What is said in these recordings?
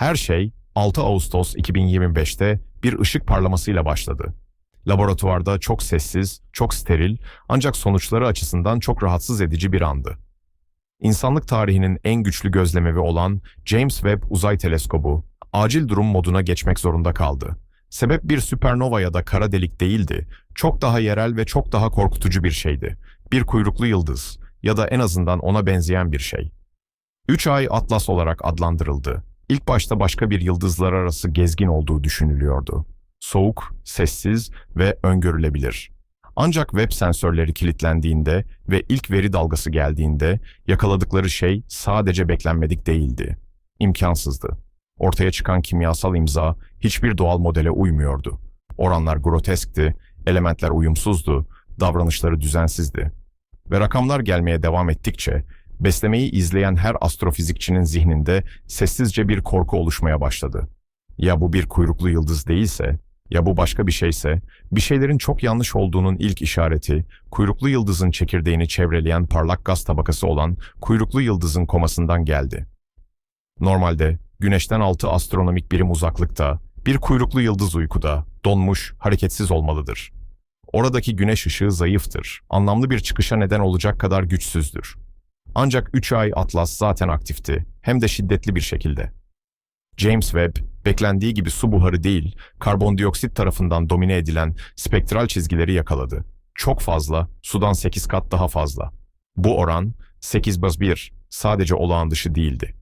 Her şey 6 Ağustos 2025'te bir ışık parlamasıyla başladı. Laboratuvarda çok sessiz, çok steril ancak sonuçları açısından çok rahatsız edici bir andı. İnsanlık tarihinin en güçlü gözlemevi olan James Webb Uzay Teleskobu acil durum moduna geçmek zorunda kaldı. Sebep bir süpernova ya da kara delik değildi. Çok daha yerel ve çok daha korkutucu bir şeydi. Bir kuyruklu yıldız ya da en azından ona benzeyen bir şey. Üç ay Atlas olarak adlandırıldı. İlk başta başka bir yıldızlar arası gezgin olduğu düşünülüyordu. Soğuk, sessiz ve öngörülebilir. Ancak web sensörleri kilitlendiğinde ve ilk veri dalgası geldiğinde yakaladıkları şey sadece beklenmedik değildi. İmkansızdı. Ortaya çıkan kimyasal imza hiçbir doğal modele uymuyordu. Oranlar groteskti, elementler uyumsuzdu, davranışları düzensizdi. Ve rakamlar gelmeye devam ettikçe beslemeyi izleyen her astrofizikçinin zihninde sessizce bir korku oluşmaya başladı. Ya bu bir kuyruklu yıldız değilse, ya bu başka bir şeyse, bir şeylerin çok yanlış olduğunun ilk işareti, kuyruklu yıldızın çekirdeğini çevreleyen parlak gaz tabakası olan kuyruklu yıldızın komasından geldi. Normalde Güneşten 6 astronomik birim uzaklıkta, bir kuyruklu yıldız uykuda, donmuş, hareketsiz olmalıdır. Oradaki güneş ışığı zayıftır, anlamlı bir çıkışa neden olacak kadar güçsüzdür. Ancak 3 ay Atlas zaten aktifti, hem de şiddetli bir şekilde. James Webb, beklendiği gibi su buharı değil, karbondioksit tarafından domine edilen spektral çizgileri yakaladı. Çok fazla, sudan 8 kat daha fazla. Bu oran 8 baz 1 sadece olağan dışı değildi.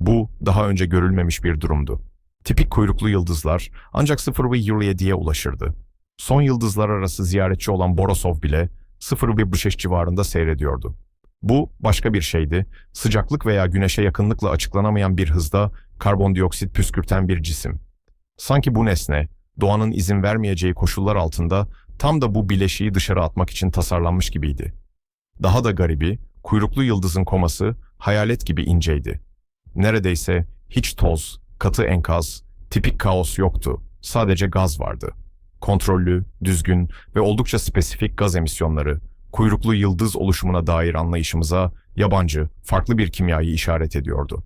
Bu daha önce görülmemiş bir durumdu. Tipik kuyruklu yıldızlar ancak 0,27'ye ulaşırdı. Son yıldızlar arası ziyaretçi olan Borosov bile 0,5 civarında seyrediyordu. Bu başka bir şeydi. Sıcaklık veya güneşe yakınlıkla açıklanamayan bir hızda karbondioksit püskürten bir cisim. Sanki bu nesne, doğanın izin vermeyeceği koşullar altında tam da bu bileşiği dışarı atmak için tasarlanmış gibiydi. Daha da garibi, kuyruklu yıldızın koması hayalet gibi inceydi. Neredeyse hiç toz, katı enkaz, tipik kaos yoktu. Sadece gaz vardı. Kontrollü, düzgün ve oldukça spesifik gaz emisyonları, kuyruklu yıldız oluşumuna dair anlayışımıza yabancı, farklı bir kimyayı işaret ediyordu.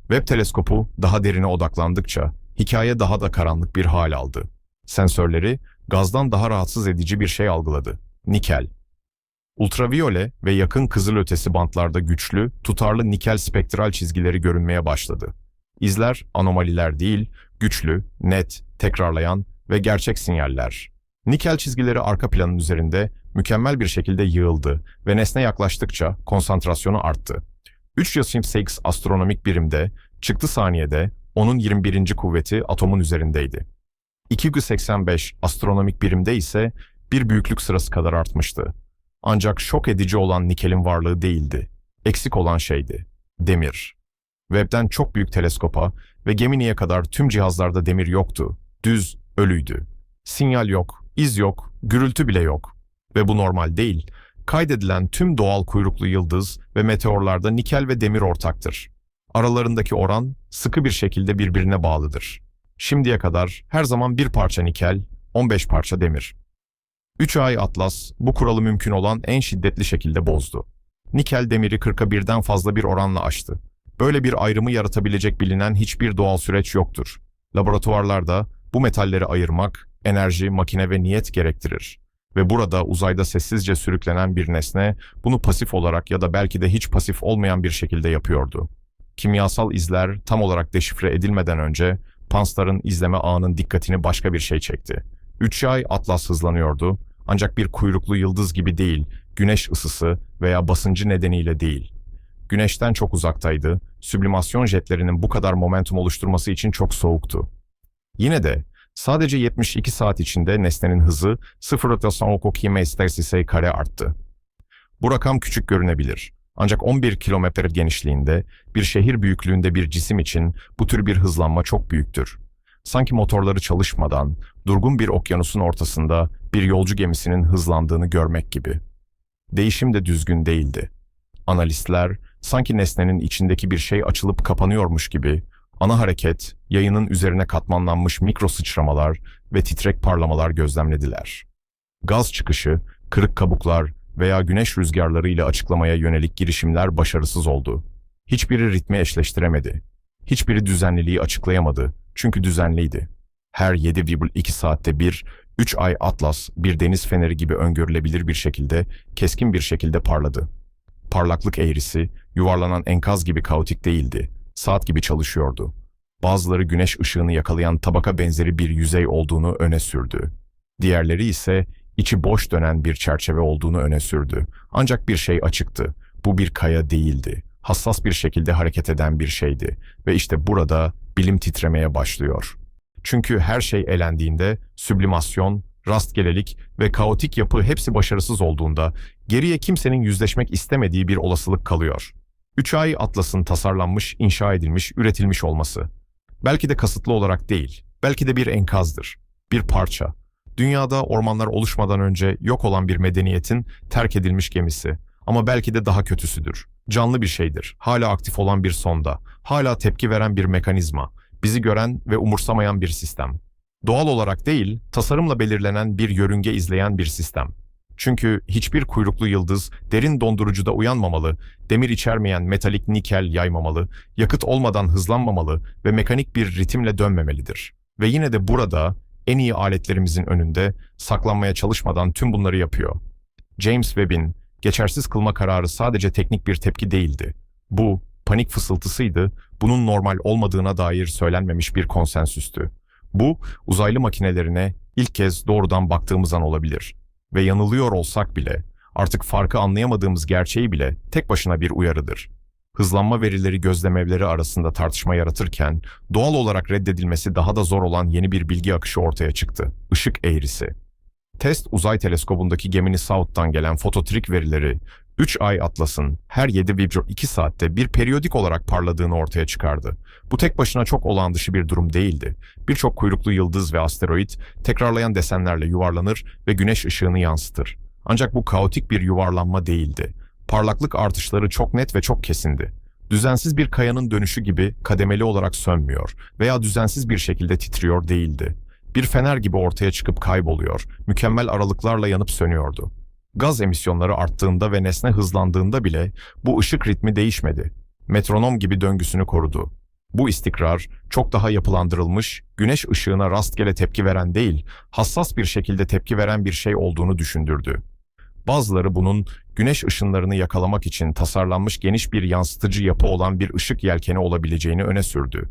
Webb teleskopu daha derine odaklandıkça hikaye daha da karanlık bir hal aldı. Sensörleri gazdan daha rahatsız edici bir şey algıladı. Nikel. Ultraviyole ve yakın kızılötesi bantlarda güçlü, tutarlı nikel spektral çizgileri görünmeye başladı. İzler anomaliler değil, güçlü, net, tekrarlayan ve gerçek sinyaller. Nikel çizgileri arka planın üzerinde mükemmel bir şekilde yığıldı ve nesne yaklaştıkça konsantrasyonu arttı. 3 Yosim 6 astronomik birimde, çıktı saniyede onun 21. kuvveti atomun üzerindeydi. 2,85 astronomik birimde ise bir büyüklük sırası kadar artmıştı. Ancak şok edici olan nikelin varlığı değildi. Eksik olan şeydi. Demir. Webb'den çok büyük teleskopa ve Gemini'ye kadar tüm cihazlarda demir yoktu. Düz, ölüydü. Sinyal yok, iz yok, gürültü bile yok. Ve bu normal değil. Kaydedilen tüm doğal kuyruklu yıldız ve meteorlarda nikel ve demir ortaktır. Aralarındaki oran sıkı bir şekilde birbirine bağlıdır. Şimdiye kadar her zaman bir parça nikel, 15 parça demir. 3 ay Atlas bu kuralı mümkün olan en şiddetli şekilde bozdu. Nikel demiri 40'a birden fazla bir oranla aştı. Böyle bir ayrımı yaratabilecek bilinen hiçbir doğal süreç yoktur. Laboratuvarlarda bu metalleri ayırmak, enerji, makine ve niyet gerektirir. Ve burada uzayda sessizce sürüklenen bir nesne bunu pasif olarak ya da belki de hiç pasif olmayan bir şekilde yapıyordu. Kimyasal izler tam olarak deşifre edilmeden önce Panstar'ın izleme ağının dikkatini başka bir şey çekti. Üç ay Atlas hızlanıyordu ancak bir kuyruklu yıldız gibi değil, güneş ısısı veya basıncı nedeniyle değil. Güneşten çok uzaktaydı, süblimasyon jetlerinin bu kadar momentum oluşturması için çok soğuktu. Yine de sadece 72 saat içinde nesnenin hızı 0.5 km kare arttı. Bu rakam küçük görünebilir. Ancak 11 kilometre genişliğinde, bir şehir büyüklüğünde bir cisim için bu tür bir hızlanma çok büyüktür. Sanki motorları çalışmadan, durgun bir okyanusun ortasında bir yolcu gemisinin hızlandığını görmek gibi. Değişim de düzgün değildi. Analistler, sanki nesnenin içindeki bir şey açılıp kapanıyormuş gibi, ana hareket, yayının üzerine katmanlanmış mikro sıçramalar ve titrek parlamalar gözlemlediler. Gaz çıkışı, kırık kabuklar veya güneş rüzgarları ile açıklamaya yönelik girişimler başarısız oldu. Hiçbiri ritmi eşleştiremedi. Hiçbiri düzenliliği açıklayamadı çünkü düzenliydi. Her 7,2 saatte bir, 3 ay atlas bir deniz feneri gibi öngörülebilir bir şekilde, keskin bir şekilde parladı. Parlaklık eğrisi, yuvarlanan enkaz gibi kaotik değildi, saat gibi çalışıyordu. Bazıları güneş ışığını yakalayan tabaka benzeri bir yüzey olduğunu öne sürdü. Diğerleri ise içi boş dönen bir çerçeve olduğunu öne sürdü. Ancak bir şey açıktı. Bu bir kaya değildi. Hassas bir şekilde hareket eden bir şeydi. Ve işte burada bilim titremeye başlıyor. Çünkü her şey elendiğinde süblimasyon, rastgelelik ve kaotik yapı hepsi başarısız olduğunda geriye kimsenin yüzleşmek istemediği bir olasılık kalıyor. Üç ay atlasın tasarlanmış, inşa edilmiş, üretilmiş olması. Belki de kasıtlı olarak değil, belki de bir enkazdır, bir parça. Dünyada ormanlar oluşmadan önce yok olan bir medeniyetin terk edilmiş gemisi. Ama belki de daha kötüsüdür. Canlı bir şeydir, hala aktif olan bir sonda, hala tepki veren bir mekanizma, bizi gören ve umursamayan bir sistem. Doğal olarak değil, tasarımla belirlenen bir yörünge izleyen bir sistem. Çünkü hiçbir kuyruklu yıldız derin dondurucuda uyanmamalı, demir içermeyen metalik nikel yaymamalı, yakıt olmadan hızlanmamalı ve mekanik bir ritimle dönmemelidir. Ve yine de burada en iyi aletlerimizin önünde saklanmaya çalışmadan tüm bunları yapıyor. James Webb'in geçersiz kılma kararı sadece teknik bir tepki değildi. Bu, panik fısıltısıydı, bunun normal olmadığına dair söylenmemiş bir konsensüstü. Bu, uzaylı makinelerine ilk kez doğrudan baktığımız an olabilir. Ve yanılıyor olsak bile, artık farkı anlayamadığımız gerçeği bile tek başına bir uyarıdır. Hızlanma verileri gözlemevleri arasında tartışma yaratırken, doğal olarak reddedilmesi daha da zor olan yeni bir bilgi akışı ortaya çıktı. Işık eğrisi. Test uzay teleskobundaki gemini South'tan gelen fototrik verileri 3 ay atlasın her 7,2 saatte bir periyodik olarak parladığını ortaya çıkardı. Bu tek başına çok olağan dışı bir durum değildi. Birçok kuyruklu yıldız ve asteroid tekrarlayan desenlerle yuvarlanır ve güneş ışığını yansıtır. Ancak bu kaotik bir yuvarlanma değildi. Parlaklık artışları çok net ve çok kesindi. Düzensiz bir kayanın dönüşü gibi kademeli olarak sönmüyor veya düzensiz bir şekilde titriyor değildi. Bir fener gibi ortaya çıkıp kayboluyor, mükemmel aralıklarla yanıp sönüyordu. Gaz emisyonları arttığında ve nesne hızlandığında bile bu ışık ritmi değişmedi. Metronom gibi döngüsünü korudu. Bu istikrar çok daha yapılandırılmış, güneş ışığına rastgele tepki veren değil, hassas bir şekilde tepki veren bir şey olduğunu düşündürdü. Bazıları bunun güneş ışınlarını yakalamak için tasarlanmış geniş bir yansıtıcı yapı olan bir ışık yelkeni olabileceğini öne sürdü.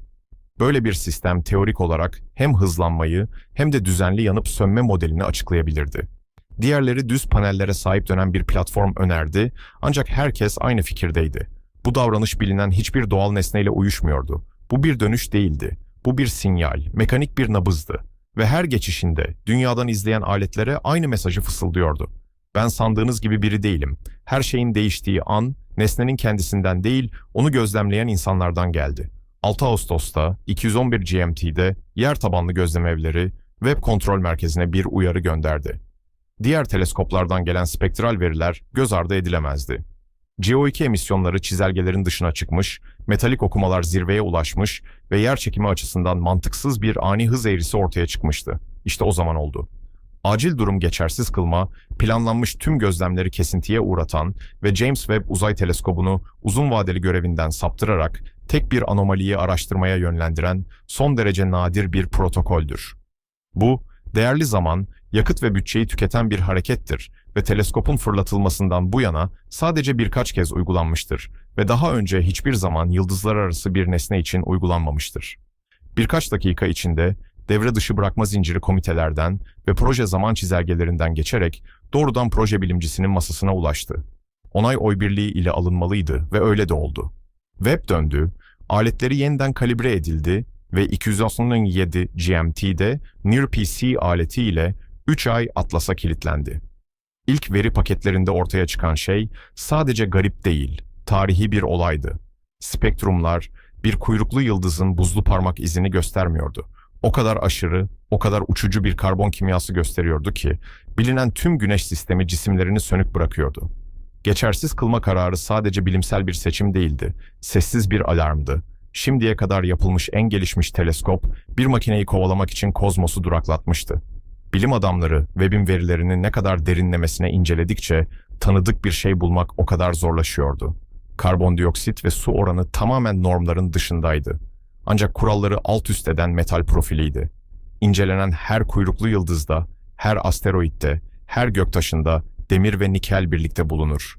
Böyle bir sistem teorik olarak hem hızlanmayı hem de düzenli yanıp sönme modelini açıklayabilirdi. Diğerleri düz panellere sahip dönen bir platform önerdi ancak herkes aynı fikirdeydi. Bu davranış bilinen hiçbir doğal nesneyle uyuşmuyordu. Bu bir dönüş değildi. Bu bir sinyal, mekanik bir nabızdı. Ve her geçişinde dünyadan izleyen aletlere aynı mesajı fısıldıyordu. Ben sandığınız gibi biri değilim. Her şeyin değiştiği an, nesnenin kendisinden değil, onu gözlemleyen insanlardan geldi. 6 Ağustos'ta 211 GMT'de yer tabanlı gözlem evleri web kontrol merkezine bir uyarı gönderdi. Diğer teleskoplardan gelen spektral veriler göz ardı edilemezdi. CO2 emisyonları çizelgelerin dışına çıkmış, metalik okumalar zirveye ulaşmış ve yer çekimi açısından mantıksız bir ani hız eğrisi ortaya çıkmıştı. İşte o zaman oldu. Acil durum geçersiz kılma, planlanmış tüm gözlemleri kesintiye uğratan ve James Webb Uzay Teleskobu'nu uzun vadeli görevinden saptırarak tek bir anomaliyi araştırmaya yönlendiren son derece nadir bir protokoldür. Bu, değerli zaman, yakıt ve bütçeyi tüketen bir harekettir ve teleskopun fırlatılmasından bu yana sadece birkaç kez uygulanmıştır ve daha önce hiçbir zaman yıldızlar arası bir nesne için uygulanmamıştır. Birkaç dakika içinde devre dışı bırakma zinciri komitelerden ve proje zaman çizelgelerinden geçerek doğrudan proje bilimcisinin masasına ulaştı. Onay oy birliği ile alınmalıydı ve öyle de oldu. Web döndü, aletleri yeniden kalibre edildi ve 297 GMT'de Near PC aleti ile 3 ay Atlas'a kilitlendi. İlk veri paketlerinde ortaya çıkan şey sadece garip değil, tarihi bir olaydı. Spektrumlar bir kuyruklu yıldızın buzlu parmak izini göstermiyordu. O kadar aşırı, o kadar uçucu bir karbon kimyası gösteriyordu ki bilinen tüm güneş sistemi cisimlerini sönük bırakıyordu. Geçersiz kılma kararı sadece bilimsel bir seçim değildi, sessiz bir alarmdı. Şimdiye kadar yapılmış en gelişmiş teleskop bir makineyi kovalamak için kozmosu duraklatmıştı. Bilim adamları Webb'in verilerini ne kadar derinlemesine inceledikçe tanıdık bir şey bulmak o kadar zorlaşıyordu. Karbondioksit ve su oranı tamamen normların dışındaydı. Ancak kuralları alt üst eden metal profiliydi. İncelenen her kuyruklu yıldızda, her asteroitte, her göktaşında demir ve nikel birlikte bulunur.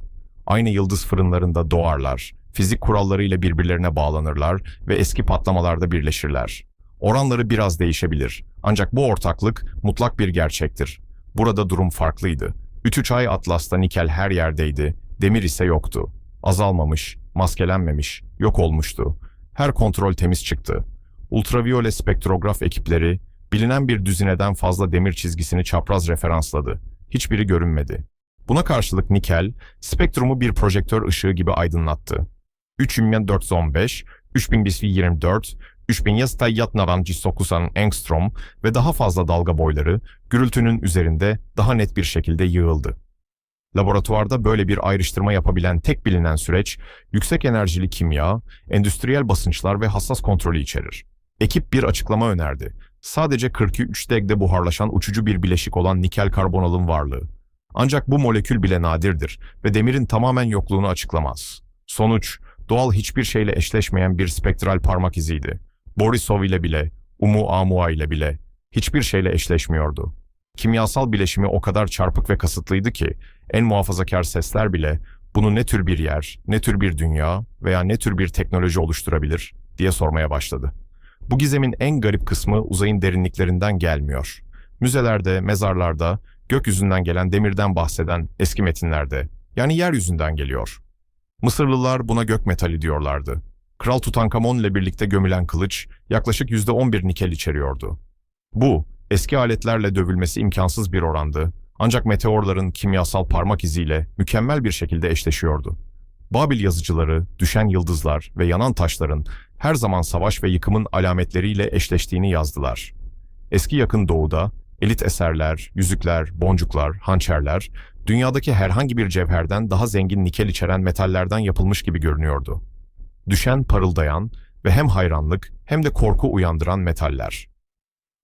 Aynı yıldız fırınlarında doğarlar, fizik kurallarıyla birbirlerine bağlanırlar ve eski patlamalarda birleşirler. Oranları biraz değişebilir. Ancak bu ortaklık mutlak bir gerçektir. Burada durum farklıydı. Ütü çay Atlas'ta nikel her yerdeydi, demir ise yoktu. Azalmamış, maskelenmemiş, yok olmuştu. Her kontrol temiz çıktı. Ultraviyole spektrograf ekipleri bilinen bir düzineden fazla demir çizgisini çapraz referansladı. Hiçbiri görünmedi. Buna karşılık nikel, spektrumu bir projektör ışığı gibi aydınlattı. 3415, 3124, 3199 angstrom ve daha fazla dalga boyları gürültünün üzerinde daha net bir şekilde yığıldı. Laboratuvarda böyle bir ayrıştırma yapabilen tek bilinen süreç, yüksek enerjili kimya, endüstriyel basınçlar ve hassas kontrolü içerir. Ekip bir açıklama önerdi. Sadece 43 degde buharlaşan uçucu bir bileşik olan nikel karbonalın varlığı. Ancak bu molekül bile nadirdir ve demirin tamamen yokluğunu açıklamaz. Sonuç, doğal hiçbir şeyle eşleşmeyen bir spektral parmak iziydi. Borisov ile bile, Umuamua ile bile hiçbir şeyle eşleşmiyordu. Kimyasal bileşimi o kadar çarpık ve kasıtlıydı ki en muhafazakar sesler bile bunu ne tür bir yer, ne tür bir dünya veya ne tür bir teknoloji oluşturabilir diye sormaya başladı. Bu gizemin en garip kısmı uzayın derinliklerinden gelmiyor. Müzelerde, mezarlarda, gökyüzünden gelen demirden bahseden eski metinlerde, yani yeryüzünden geliyor. Mısırlılar buna gök metali diyorlardı. Kral Tutankamon ile birlikte gömülen kılıç yaklaşık %11 nikel içeriyordu. Bu, eski aletlerle dövülmesi imkansız bir orandı ancak meteorların kimyasal parmak iziyle mükemmel bir şekilde eşleşiyordu. Babil yazıcıları, düşen yıldızlar ve yanan taşların her zaman savaş ve yıkımın alametleriyle eşleştiğini yazdılar. Eski yakın doğuda elit eserler, yüzükler, boncuklar, hançerler dünyadaki herhangi bir cevherden daha zengin nikel içeren metallerden yapılmış gibi görünüyordu. Düşen, parıldayan ve hem hayranlık hem de korku uyandıran metaller.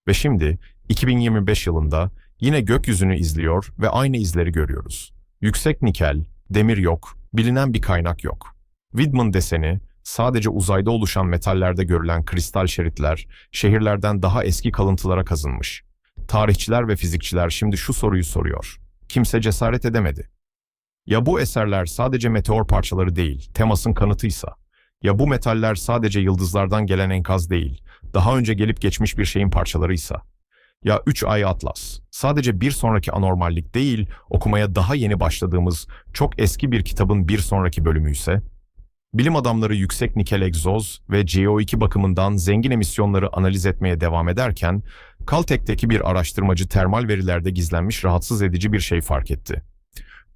Ve şimdi 2025 yılında yine gökyüzünü izliyor ve aynı izleri görüyoruz. Yüksek nikel, demir yok, bilinen bir kaynak yok. Widman deseni, sadece uzayda oluşan metallerde görülen kristal şeritler, şehirlerden daha eski kalıntılara kazınmış. Tarihçiler ve fizikçiler şimdi şu soruyu soruyor. Kimse cesaret edemedi. Ya bu eserler sadece meteor parçaları değil, temasın kanıtıysa? Ya bu metaller sadece yıldızlardan gelen enkaz değil, daha önce gelip geçmiş bir şeyin parçalarıysa? Ya 3 ay atlas, sadece bir sonraki anormallik değil, okumaya daha yeni başladığımız çok eski bir kitabın bir sonraki bölümü ise? Bilim adamları yüksek nikel egzoz ve CO2 bakımından zengin emisyonları analiz etmeye devam ederken, Caltech'teki bir araştırmacı termal verilerde gizlenmiş rahatsız edici bir şey fark etti.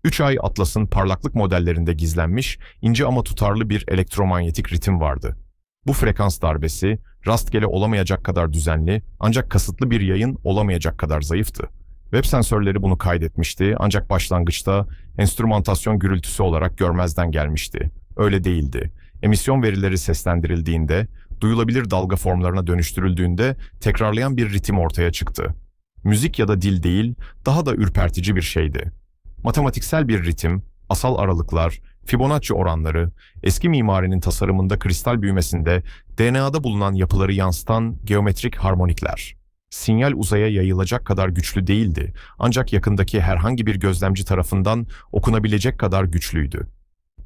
3 ay Atlas'ın parlaklık modellerinde gizlenmiş, ince ama tutarlı bir elektromanyetik ritim vardı. Bu frekans darbesi, rastgele olamayacak kadar düzenli ancak kasıtlı bir yayın olamayacak kadar zayıftı. Web sensörleri bunu kaydetmişti ancak başlangıçta enstrümantasyon gürültüsü olarak görmezden gelmişti. Öyle değildi. Emisyon verileri seslendirildiğinde, duyulabilir dalga formlarına dönüştürüldüğünde tekrarlayan bir ritim ortaya çıktı. Müzik ya da dil değil, daha da ürpertici bir şeydi. Matematiksel bir ritim, asal aralıklar, Fibonacci oranları, eski mimarinin tasarımında kristal büyümesinde DNA'da bulunan yapıları yansıtan geometrik harmonikler. Sinyal uzaya yayılacak kadar güçlü değildi ancak yakındaki herhangi bir gözlemci tarafından okunabilecek kadar güçlüydü.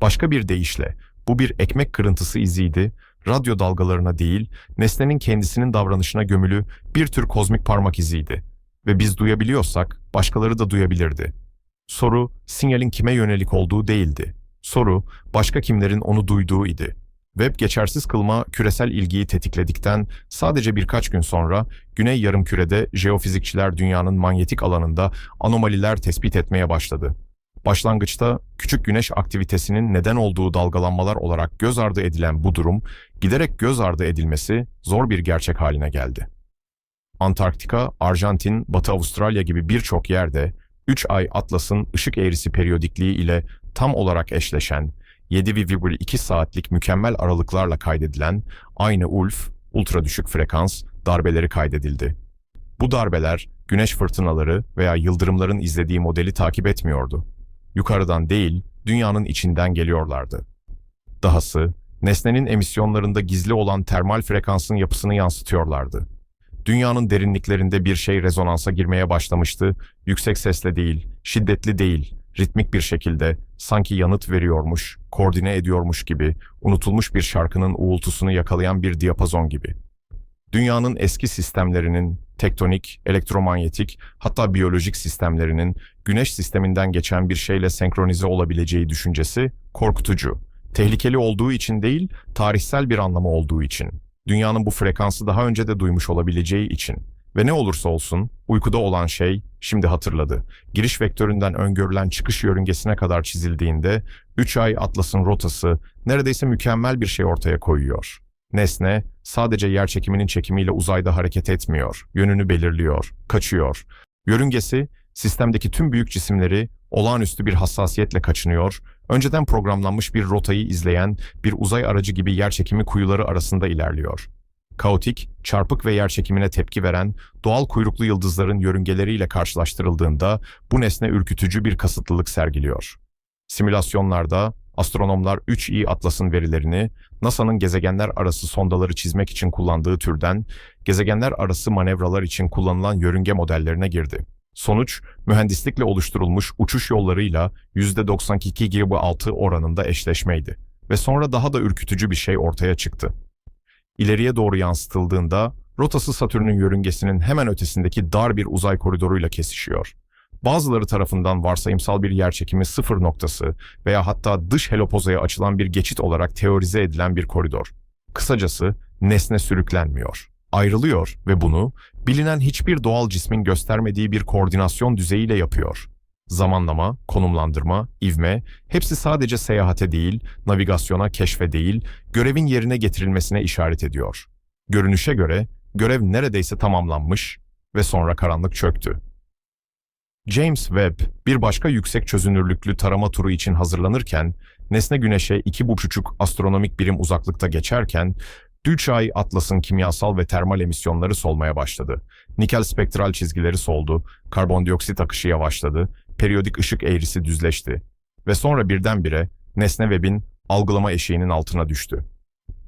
Başka bir deyişle bu bir ekmek kırıntısı iziydi, radyo dalgalarına değil, nesnenin kendisinin davranışına gömülü bir tür kozmik parmak iziydi. Ve biz duyabiliyorsak başkaları da duyabilirdi. Soru sinyalin kime yönelik olduğu değildi. Soru başka kimlerin onu duyduğu idi. Web geçersiz kılma küresel ilgiyi tetikledikten sadece birkaç gün sonra Güney Yarımküre'de jeofizikçiler dünyanın manyetik alanında anomaliler tespit etmeye başladı. Başlangıçta küçük güneş aktivitesinin neden olduğu dalgalanmalar olarak göz ardı edilen bu durum giderek göz ardı edilmesi zor bir gerçek haline geldi. Antarktika, Arjantin, Batı Avustralya gibi birçok yerde 3 ay Atlas'ın ışık eğrisi periyodikliği ile tam olarak eşleşen 7,2 saatlik mükemmel aralıklarla kaydedilen aynı ULF, ultra düşük frekans darbeleri kaydedildi. Bu darbeler güneş fırtınaları veya yıldırımların izlediği modeli takip etmiyordu. Yukarıdan değil, dünyanın içinden geliyorlardı. Dahası nesnenin emisyonlarında gizli olan termal frekansın yapısını yansıtıyorlardı. Dünyanın derinliklerinde bir şey rezonansa girmeye başlamıştı, yüksek sesle değil, şiddetli değil, ritmik bir şekilde, sanki yanıt veriyormuş, koordine ediyormuş gibi, unutulmuş bir şarkının uğultusunu yakalayan bir diyapazon gibi. Dünyanın eski sistemlerinin, tektonik, elektromanyetik, hatta biyolojik sistemlerinin güneş sisteminden geçen bir şeyle senkronize olabileceği düşüncesi korkutucu. Tehlikeli olduğu için değil, tarihsel bir anlamı olduğu için. Dünyanın bu frekansı daha önce de duymuş olabileceği için. Ve ne olursa olsun, uykuda olan şey şimdi hatırladı. Giriş vektöründen öngörülen çıkış yörüngesine kadar çizildiğinde, 3 ay Atlas'ın rotası neredeyse mükemmel bir şey ortaya koyuyor. Nesne sadece yer çekiminin çekimiyle uzayda hareket etmiyor, yönünü belirliyor, kaçıyor. Yörüngesi sistemdeki tüm büyük cisimleri olağanüstü bir hassasiyetle kaçınıyor, önceden programlanmış bir rotayı izleyen bir uzay aracı gibi yer çekimi kuyuları arasında ilerliyor. Kaotik, çarpık ve yer çekimine tepki veren doğal kuyruklu yıldızların yörüngeleriyle karşılaştırıldığında bu nesne ürkütücü bir kasıtlılık sergiliyor. Simülasyonlarda astronomlar 3i Atlas'ın verilerini NASA'nın gezegenler arası sondaları çizmek için kullandığı türden gezegenler arası manevralar için kullanılan yörünge modellerine girdi. Sonuç, mühendislikle oluşturulmuş uçuş yollarıyla %92,6 oranında eşleşmeydi ve sonra daha da ürkütücü bir şey ortaya çıktı. İleriye doğru yansıtıldığında rotası Satürn'ün yörüngesinin hemen ötesindeki dar bir uzay koridoruyla kesişiyor. Bazıları tarafından varsayımsal bir yerçekimi sıfır noktası veya hatta dış helopozaya açılan bir geçit olarak teorize edilen bir koridor. Kısacası nesne sürüklenmiyor, ayrılıyor ve bunu bilinen hiçbir doğal cismin göstermediği bir koordinasyon düzeyiyle yapıyor. Zamanlama, konumlandırma, ivme hepsi sadece seyahate değil, navigasyona, keşfe değil, görevin yerine getirilmesine işaret ediyor. Görünüşe göre görev neredeyse tamamlanmış ve sonra karanlık çöktü. James Webb bir başka yüksek çözünürlüklü tarama turu için hazırlanırken, nesne Güneş'e iki buçuk astronomik birim uzaklıkta geçerken, Dülçay Atlas'ın kimyasal ve termal emisyonları solmaya başladı. Nikel spektral çizgileri soldu, karbondioksit akışı yavaşladı, periyodik ışık eğrisi düzleşti. Ve sonra birdenbire nesne Webb'in algılama eşiğinin altına düştü.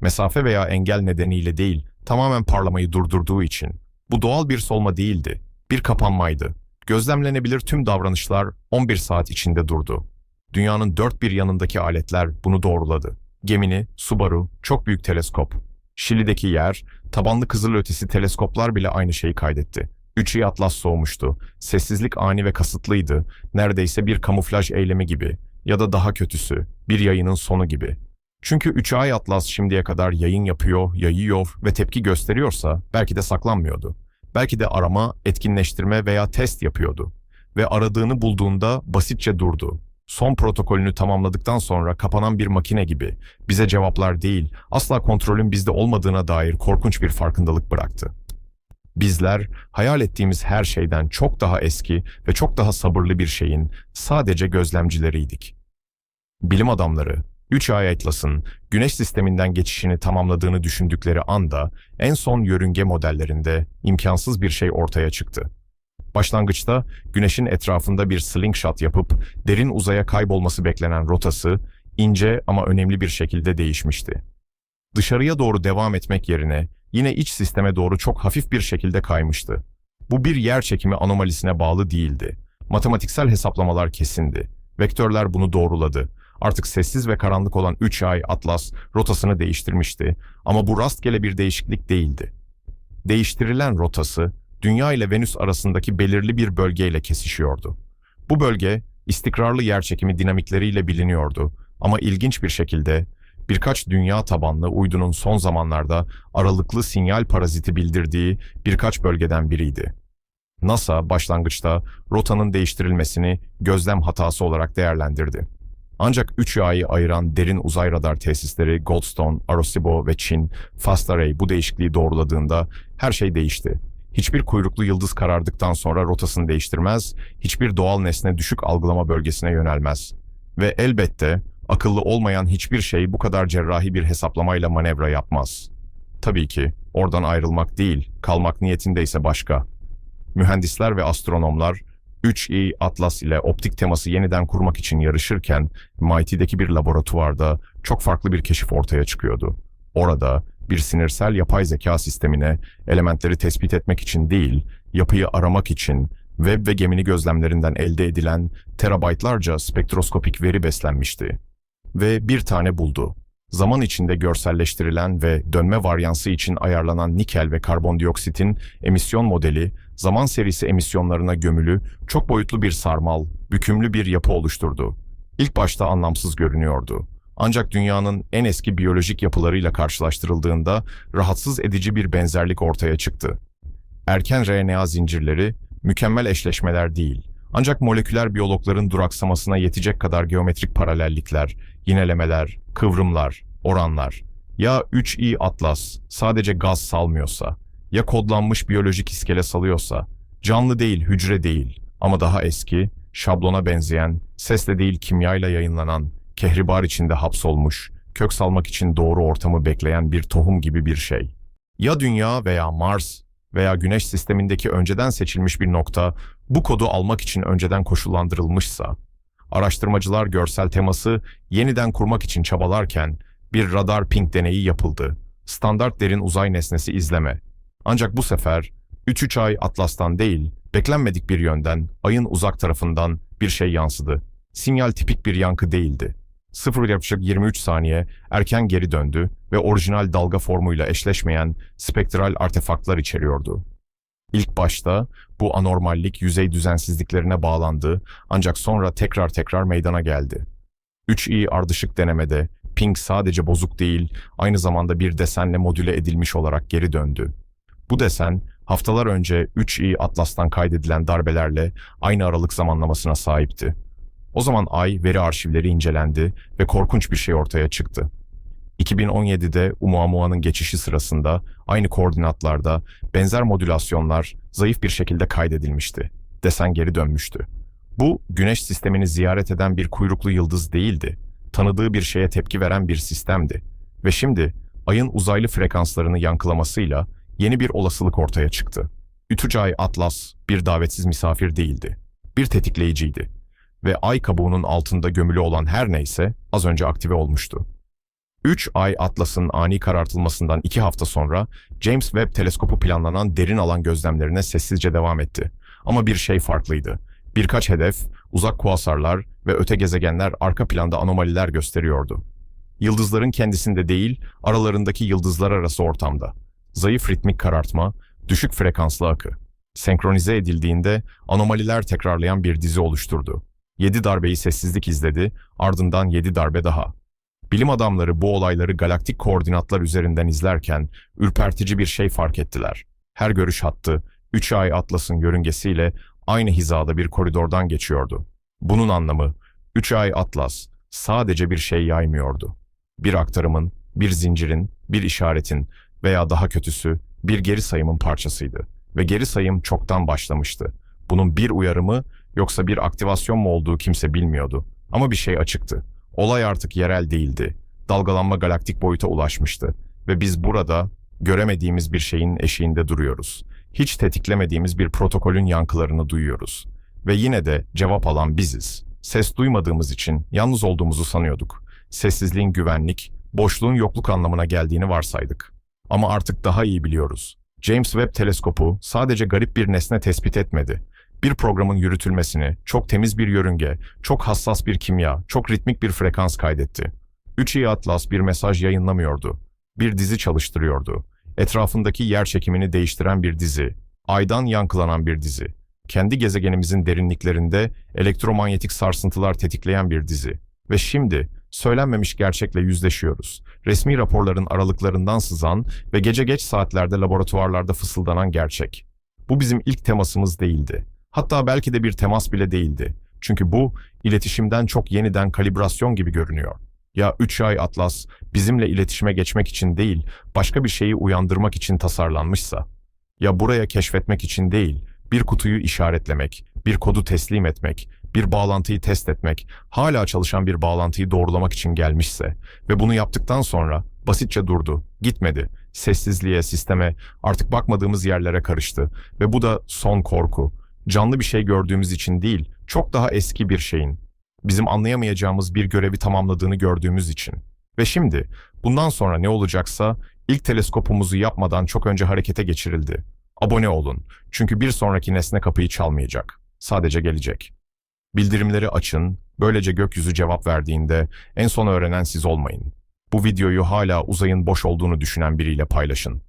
Mesafe veya engel nedeniyle değil, tamamen parlamayı durdurduğu için. Bu doğal bir solma değildi, bir kapanmaydı. Gözlemlenebilir tüm davranışlar 11 saat içinde durdu. Dünyanın dört bir yanındaki aletler bunu doğruladı. Gemini, Subaru, çok büyük teleskop. Şili'deki yer, tabanlı kızılötesi teleskoplar bile aynı şeyi kaydetti. Üçü atlas soğumuştu. Sessizlik ani ve kasıtlıydı. Neredeyse bir kamuflaj eylemi gibi. Ya da daha kötüsü, bir yayının sonu gibi. Çünkü Üçü Ay Atlas şimdiye kadar yayın yapıyor, yayıyor ve tepki gösteriyorsa belki de saklanmıyordu. Belki de arama, etkinleştirme veya test yapıyordu. Ve aradığını bulduğunda basitçe durdu. Son protokolünü tamamladıktan sonra kapanan bir makine gibi bize cevaplar değil, asla kontrolün bizde olmadığına dair korkunç bir farkındalık bıraktı. Bizler hayal ettiğimiz her şeyden çok daha eski ve çok daha sabırlı bir şeyin sadece gözlemcileriydik. Bilim adamları 3 ay Atlas'ın Güneş sisteminden geçişini tamamladığını düşündükleri anda en son yörünge modellerinde imkansız bir şey ortaya çıktı. Başlangıçta Güneş'in etrafında bir slingshot yapıp derin uzaya kaybolması beklenen rotası ince ama önemli bir şekilde değişmişti. Dışarıya doğru devam etmek yerine yine iç sisteme doğru çok hafif bir şekilde kaymıştı. Bu bir yer çekimi anomalisine bağlı değildi. Matematiksel hesaplamalar kesindi. Vektörler bunu doğruladı. Artık sessiz ve karanlık olan 3 ay Atlas rotasını değiştirmişti ama bu rastgele bir değişiklik değildi. Değiştirilen rotası Dünya ile Venüs arasındaki belirli bir bölgeyle kesişiyordu. Bu bölge istikrarlı yerçekimi dinamikleriyle biliniyordu ama ilginç bir şekilde birkaç dünya tabanlı uydunun son zamanlarda aralıklı sinyal paraziti bildirdiği birkaç bölgeden biriydi. NASA başlangıçta rotanın değiştirilmesini gözlem hatası olarak değerlendirdi. Ancak 3 yağıyı ayıran derin uzay radar tesisleri Goldstone, Arecibo ve Çin, Fast Array bu değişikliği doğruladığında her şey değişti. Hiçbir kuyruklu yıldız karardıktan sonra rotasını değiştirmez, hiçbir doğal nesne düşük algılama bölgesine yönelmez. Ve elbette akıllı olmayan hiçbir şey bu kadar cerrahi bir hesaplamayla manevra yapmaz. Tabii ki oradan ayrılmak değil, kalmak niyetindeyse başka. Mühendisler ve astronomlar 3i Atlas ile optik teması yeniden kurmak için yarışırken MIT'deki bir laboratuvarda çok farklı bir keşif ortaya çıkıyordu. Orada bir sinirsel yapay zeka sistemine elementleri tespit etmek için değil, yapıyı aramak için web ve gemini gözlemlerinden elde edilen terabaytlarca spektroskopik veri beslenmişti. Ve bir tane buldu. Zaman içinde görselleştirilen ve dönme varyansı için ayarlanan nikel ve karbondioksitin emisyon modeli, zaman serisi emisyonlarına gömülü, çok boyutlu bir sarmal, bükümlü bir yapı oluşturdu. İlk başta anlamsız görünüyordu. Ancak dünyanın en eski biyolojik yapılarıyla karşılaştırıldığında rahatsız edici bir benzerlik ortaya çıktı. Erken RNA zincirleri mükemmel eşleşmeler değil. Ancak moleküler biyologların duraksamasına yetecek kadar geometrik paralellikler, yinelemeler, kıvrımlar, oranlar. Ya 3i atlas sadece gaz salmıyorsa, ya kodlanmış biyolojik iskele salıyorsa, canlı değil, hücre değil ama daha eski, şablona benzeyen, sesle değil kimyayla yayınlanan, kehribar içinde hapsolmuş, kök salmak için doğru ortamı bekleyen bir tohum gibi bir şey. Ya Dünya veya Mars veya Güneş sistemindeki önceden seçilmiş bir nokta bu kodu almak için önceden koşullandırılmışsa, araştırmacılar görsel teması yeniden kurmak için çabalarken bir radar ping deneyi yapıldı. Standart derin uzay nesnesi izleme. Ancak bu sefer 3-3 ay Atlas'tan değil, beklenmedik bir yönden ayın uzak tarafından bir şey yansıdı. Sinyal tipik bir yankı değildi. 0,23 saniye erken geri döndü ve orijinal dalga formuyla eşleşmeyen spektral artefaktlar içeriyordu. İlk başta bu anormallik yüzey düzensizliklerine bağlandı ancak sonra tekrar tekrar meydana geldi. 3i ardışık denemede ping sadece bozuk değil, aynı zamanda bir desenle modüle edilmiş olarak geri döndü. Bu desen haftalar önce 3i Atlas'tan kaydedilen darbelerle aynı aralık zamanlamasına sahipti. O zaman Ay veri arşivleri incelendi ve korkunç bir şey ortaya çıktı. 2017'de Oumuamua'nın geçişi sırasında aynı koordinatlarda benzer modülasyonlar zayıf bir şekilde kaydedilmişti. Desen geri dönmüştü. Bu, güneş sistemini ziyaret eden bir kuyruklu yıldız değildi. Tanıdığı bir şeye tepki veren bir sistemdi. Ve şimdi ayın uzaylı frekanslarını yankılamasıyla yeni bir olasılık ortaya çıktı. Ütücü Ay Atlas bir davetsiz misafir değildi. Bir tetikleyiciydi. Ve ay kabuğunun altında gömülü olan her neyse az önce aktive olmuştu. 3 ay Atlas'ın ani karartılmasından 2 hafta sonra James Webb teleskopu planlanan derin alan gözlemlerine sessizce devam etti. Ama bir şey farklıydı. Birkaç hedef, uzak kuasarlar ve öte gezegenler arka planda anomaliler gösteriyordu. Yıldızların kendisinde değil, aralarındaki yıldızlar arası ortamda. Zayıf ritmik karartma, düşük frekanslı akı. Senkronize edildiğinde anomaliler tekrarlayan bir dizi oluşturdu. 7 darbeyi sessizlik izledi, ardından 7 darbe daha. Bilim adamları bu olayları galaktik koordinatlar üzerinden izlerken ürpertici bir şey fark ettiler. Her görüş hattı, 3 ay Atlas'ın yörüngesiyle aynı hizada bir koridordan geçiyordu. Bunun anlamı, 3 ay Atlas sadece bir şey yaymıyordu. Bir aktarımın, bir zincirin, bir işaretin veya daha kötüsü bir geri sayımın parçasıydı. Ve geri sayım çoktan başlamıştı. Bunun bir uyarımı yoksa bir aktivasyon mu olduğu kimse bilmiyordu. Ama bir şey açıktı. Olay artık yerel değildi. Dalgalanma galaktik boyuta ulaşmıştı ve biz burada göremediğimiz bir şeyin eşiğinde duruyoruz. Hiç tetiklemediğimiz bir protokolün yankılarını duyuyoruz. Ve yine de cevap alan biziz. Ses duymadığımız için yalnız olduğumuzu sanıyorduk. Sessizliğin güvenlik, boşluğun yokluk anlamına geldiğini varsaydık. Ama artık daha iyi biliyoruz. James Webb teleskopu sadece garip bir nesne tespit etmedi bir programın yürütülmesini, çok temiz bir yörünge, çok hassas bir kimya, çok ritmik bir frekans kaydetti. 3i Atlas bir mesaj yayınlamıyordu. Bir dizi çalıştırıyordu. Etrafındaki yer çekimini değiştiren bir dizi. Aydan yankılanan bir dizi. Kendi gezegenimizin derinliklerinde elektromanyetik sarsıntılar tetikleyen bir dizi. Ve şimdi söylenmemiş gerçekle yüzleşiyoruz. Resmi raporların aralıklarından sızan ve gece geç saatlerde laboratuvarlarda fısıldanan gerçek. Bu bizim ilk temasımız değildi. Hatta belki de bir temas bile değildi. Çünkü bu iletişimden çok yeniden kalibrasyon gibi görünüyor. Ya 3 ay Atlas bizimle iletişime geçmek için değil, başka bir şeyi uyandırmak için tasarlanmışsa? Ya buraya keşfetmek için değil, bir kutuyu işaretlemek, bir kodu teslim etmek, bir bağlantıyı test etmek, hala çalışan bir bağlantıyı doğrulamak için gelmişse ve bunu yaptıktan sonra basitçe durdu, gitmedi, sessizliğe, sisteme, artık bakmadığımız yerlere karıştı ve bu da son korku, canlı bir şey gördüğümüz için değil, çok daha eski bir şeyin, bizim anlayamayacağımız bir görevi tamamladığını gördüğümüz için. Ve şimdi bundan sonra ne olacaksa ilk teleskopumuzu yapmadan çok önce harekete geçirildi. Abone olun çünkü bir sonraki nesne kapıyı çalmayacak. Sadece gelecek. Bildirimleri açın, böylece gökyüzü cevap verdiğinde en son öğrenen siz olmayın. Bu videoyu hala uzayın boş olduğunu düşünen biriyle paylaşın.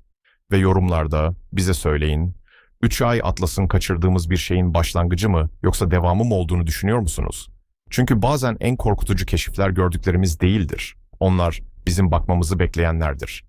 Ve yorumlarda bize söyleyin, 3 ay Atlas'ın kaçırdığımız bir şeyin başlangıcı mı yoksa devamı mı olduğunu düşünüyor musunuz? Çünkü bazen en korkutucu keşifler gördüklerimiz değildir. Onlar bizim bakmamızı bekleyenlerdir.